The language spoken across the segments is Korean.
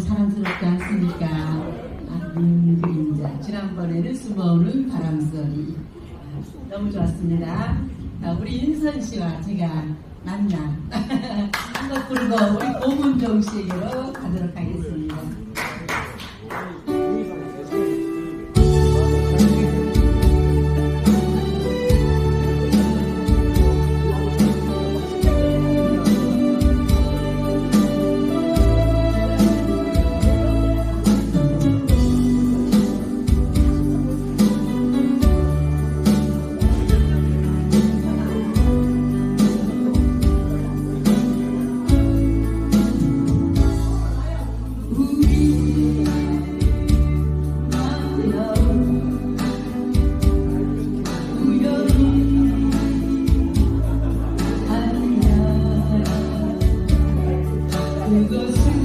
사랑스럽지 않습니까? 아픈 그림자. 지난번에는 숨어오는 바람소리. 아, 너무 좋았습니다. 아, 우리 인선 씨와 제가 만나. 한곡 부르고 우리 고문정 씨에게로 가도록 하겠습니다. 그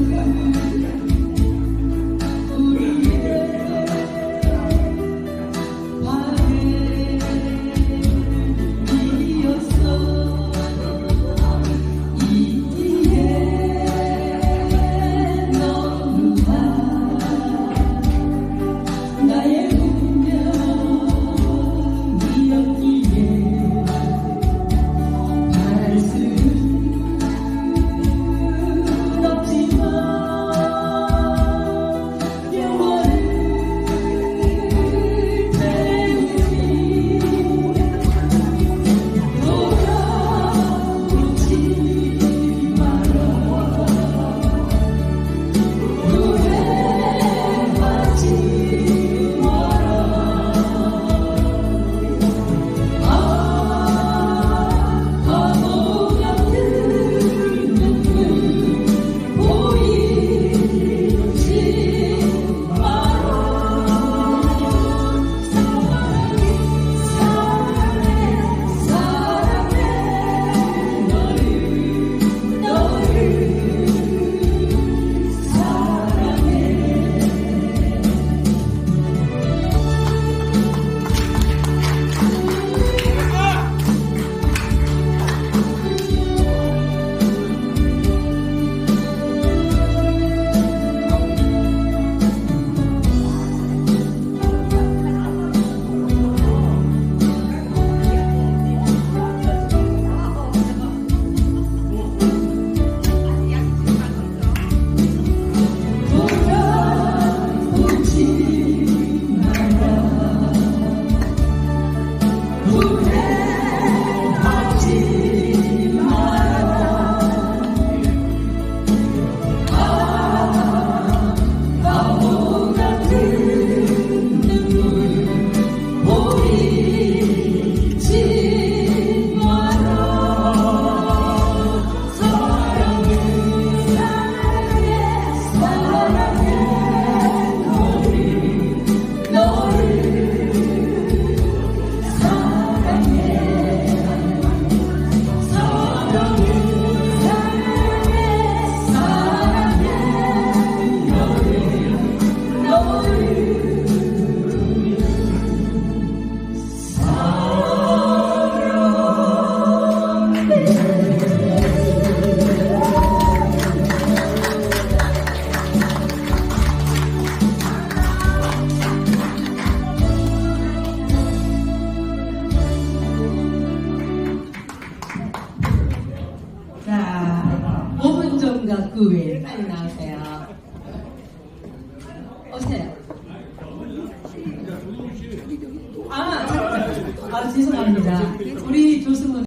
정도 그 외에 빨리 나오세요. 오세요. 아. 아, 죄송합니다. 우리 조승우